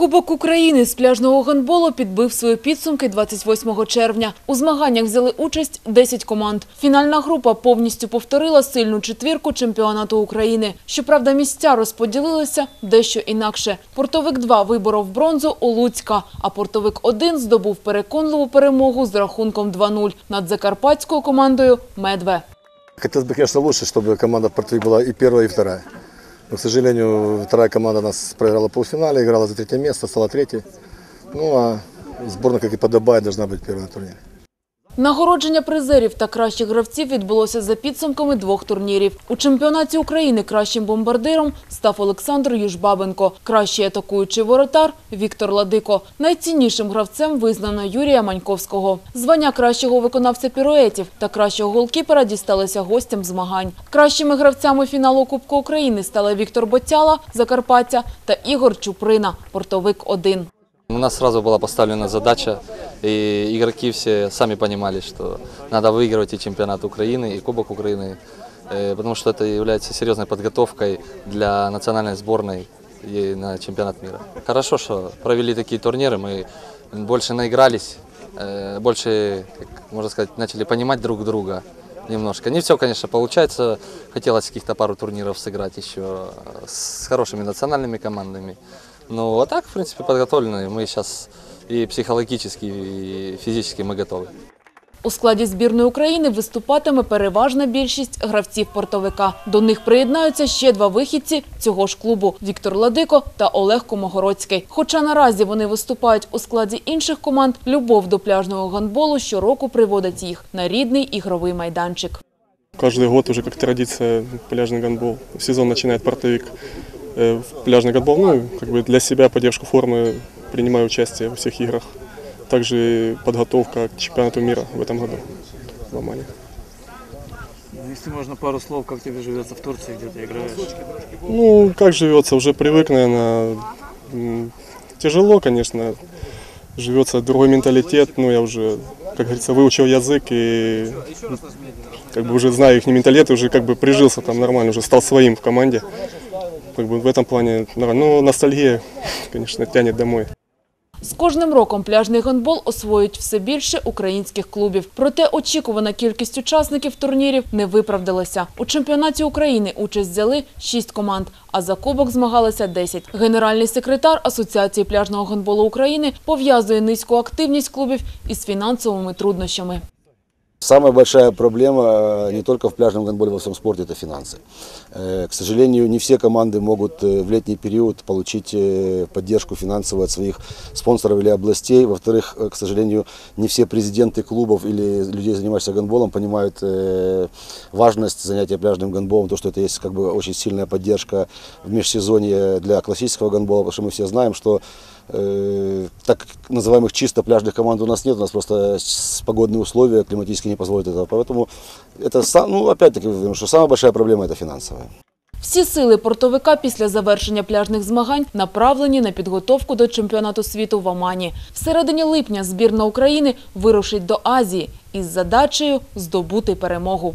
Кубок України з пляжного гандболу підбив свої підсумки 28 червня. У змаганнях взяли участь 10 команд. Фінальна група повністю повторила сильну четвірку чемпіонату України. Щоправда, місця розподілилися дещо інакше. Портовик-2 виборов бронзу у Луцька, а Портовик-1 здобув переконливу перемогу з рахунком 2-0 над закарпатською командою «Медве». Хотелось бы, конечно, лучше, чтобы команда «Портвик» была и первая, и вторая. Но, к сожалению, вторая команда нас проиграла в полуфинале, играла за третье место, стала третьей. Ну, а сборная, как и подобает, должна быть первой на турнире. Нагородження призерів та кращих гравців відбулося за підсумками двох турнірів. У чемпіонаті України кращим бомбардиром став Олександр Южбабенко, кращий атакуючий воротар – Віктор Ладико. Найціннішим гравцем визнано Юрія Маньковського. Звання кращого виконавця піруетів та кращого голкіпера дісталися гостям змагань. Кращими гравцями фіналу Кубку України стали Віктор Боттяла, Закарпаття та Ігор Чуприна, Портовик-1. У нас сразу была поставлена задача, и игроки все сами понимали, что надо выигрывать и чемпионат Украины, и Кубок Украины, э, потому что это является серьезной подготовкой для национальной сборной и на чемпионат мира. Хорошо, что провели такие турниры, мы больше наигрались, э, больше, можно сказать, начали понимать друг друга немножко. Не все, конечно, получается. Хотелось каких-то пару турниров сыграть еще с хорошими национальными командами. Ну, а так, в принципе, подготовлены. Мы сейчас и психологически, и физически мы готовы. У складі збірної України виступатиме переважна більшість гравців портовика. До них приєднаються ще два вихідці цього ж клубу – Віктор Ладико та Олег Комогородський. Хоча наразі вони виступають у складі інших команд, любов до пляжного гандболу щороку приводить їх на рідний ігровий майданчик. Каждый год уже как традиция пляжный гандбол. Сезон начинает портовик э, в пляжный гандбол. Ну, как бы для себя поддержку формы принимаю участие во всех играх. Также подготовка к чемпионату мира в этом году в Омане. Если можно пару слов, как тебе живется в Турции, где ты играешь? Ну, как живется, уже привык, наверное. Тяжело, конечно. Живется другой менталитет, но я уже, как говорится, выучил язык и как бы уже знаю их менталитет, и уже как бы прижился там нормально, уже стал своим в команде. Как бы в этом плане. Но ностальгия, конечно, тянет домой. З кожним роком пляжний гандбол освоюють все більше українських клубів. Проте очікувана кількість учасників турнірів не виправдалася. У чемпіонаті України участь взяли шість команд, а за кубок змагалися 10. Генеральний секретар Асоціації пляжного гандболу України пов'язує низьку активність клубів із фінансовими труднощами. Самая большая проблема э, не только в пляжном гандболе, во всем спорте – это финансы. Э, К сожалению, не все команды могут э, в летний период получить поддержку финансовую от своих спонсоров или областей. Во-вторых, к сожалению, не все президенты клубов или людей, занимающихся гандболом, понимают важность занятия пляжным гандболом, то, что это есть как бы очень сильная поддержка в межсезонье для классического гандбола, потому что мы все знаем, что так называемых чисто пляжных команд у нас нет, у нас просто погодные условия климатические не позволят этого. Поэтому это, сам- ну, опять-таки, говорю, что самая большая проблема – это финансовая. Всі сили портовика після завершення пляжних змагань направлені на підготовку до чемпіонату світу в Омані. В середині липня збірна України вирушить до Азії із задачею здобути перемогу.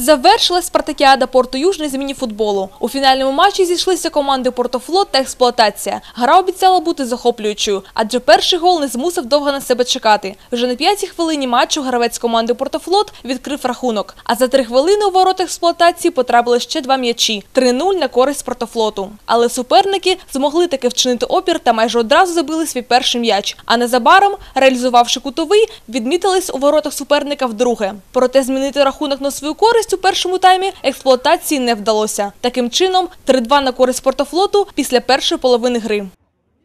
Завершилась спартакіада Порту Южний з мініфутболу. У фінальному матчі зійшлися команди Портофлот та Експлуатація. Гра обіцяла бути захоплюючою, адже перший гол не змусив довго на себе чекати. Вже на п'ятій хвилині матчу гравець команди Портофлот відкрив рахунок. А за три хвилини у ворот експлуатації потрапили ще два м'ячі – 3-0 на користь Портофлоту. Але суперники змогли таки вчинити опір та майже одразу забили свій перший м'яч. А незабаром, реалізувавши кутовий, відмітились у воротах суперника вдруге. Проте змінити рахунок на свою користь у першому таймі експлуатації не вдалося. Таким чином, 3-2 на користь Портофлоту після першої половини гри.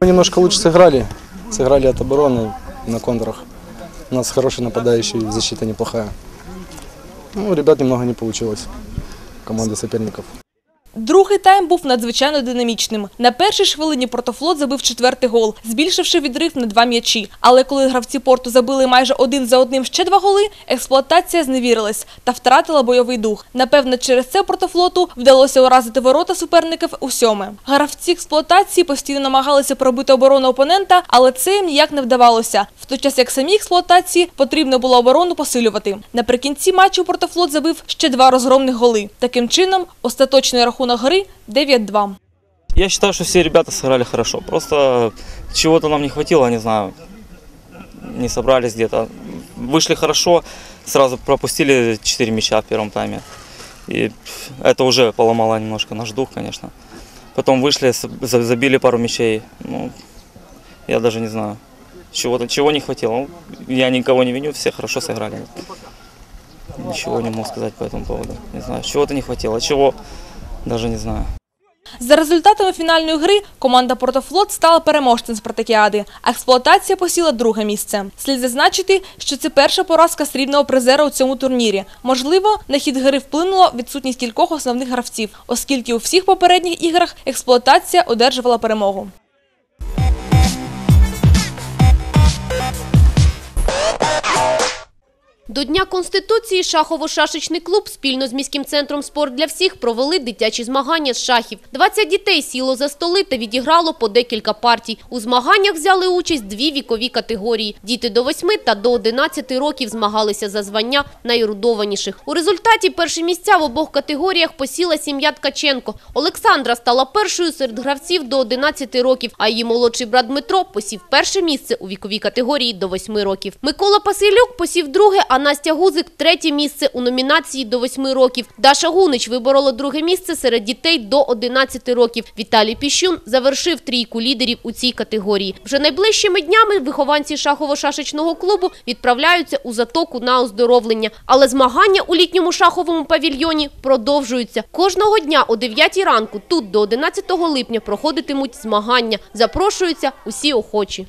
Мы немножко лучше сыграли. Сыграли от обороны на контрах. У нас хороший нападающий, защита неплохая. Ну, у ребят немного не получилось. Команда соперников. Другий тайм був надзвичайно динамічним. На першій ж хвилині Портофлот забив четвертий гол, збільшивши відрив на два м'ячі. Але коли гравці Порту забили майже один за одним ще два голи, експлуатація зневірилась та втратила бойовий дух. Напевно, через це Портофлоту вдалося уразити ворота суперників у сьоме. Гравці експлуатації постійно намагалися пробити оборону опонента, але це їм ніяк не вдавалося. В той час як самій експлуатації потрібно було оборону посилювати. Наприкінці матчу Портофлот забив ще два розгромних голи. Таким чином, остаточний рахунок гри 9-2. Я считаю, что все ребята сыграли хорошо. Просто чего-то нам не хватило, не знаю. Не собрались где-то. Вышли хорошо, сразу пропустили 4 мяча в первом тайме. И это уже поломало немножко наш дух, конечно. Потом вышли, забили пару мячей. Ну, я даже не знаю, чего-то, чего не хватило. Ну, Я никого не виню, все хорошо сыграли. Ничего не могу сказать по этому поводу. Не знаю, чего-то не хватило. Чего, даже не знаю. За результатами фінальної гри команда Портофлот стала переможцем спартакіади, експлуатація посіла друге місце. Слід зазначити, що це перша поразка срібного призера у цьому турнірі. Можливо, на хід гри вплинула відсутність кількох основних гравців, оскільки у всіх попередніх іграх експлуатація одержувала перемогу. До Дня Конституції шахово-шашечний клуб спільно з міським центром «Спорт для всіх» провели дитячі змагання з шахів. 20 дітей сіло за столи та відіграло по декілька партій. У змаганнях взяли участь дві вікові категорії. Діти до 8 та до 11 років змагалися за звання найрудованіших. У результаті перші місця в обох категоріях посіла сім'я Ткаченко. Олександра стала першою серед гравців до 11 років, а її молодший брат Дмитро посів перше місце у віковій категорії до 8 років. Микола Пасилюк посів друге, а Настя Гузик – третє місце у номінації до 8 років. Даша Гунич виборола друге місце серед дітей до 11 років. Віталій Піщун завершив трійку лідерів у цій категорії. Вже найближчими днями вихованці шахово-шашечного клубу відправляються у затоку на оздоровлення. Але змагання у літньому шаховому павільйоні продовжуються. Кожного дня о 9 ранку тут до 11 липня проходитимуть змагання. Запрошуються усі охочі.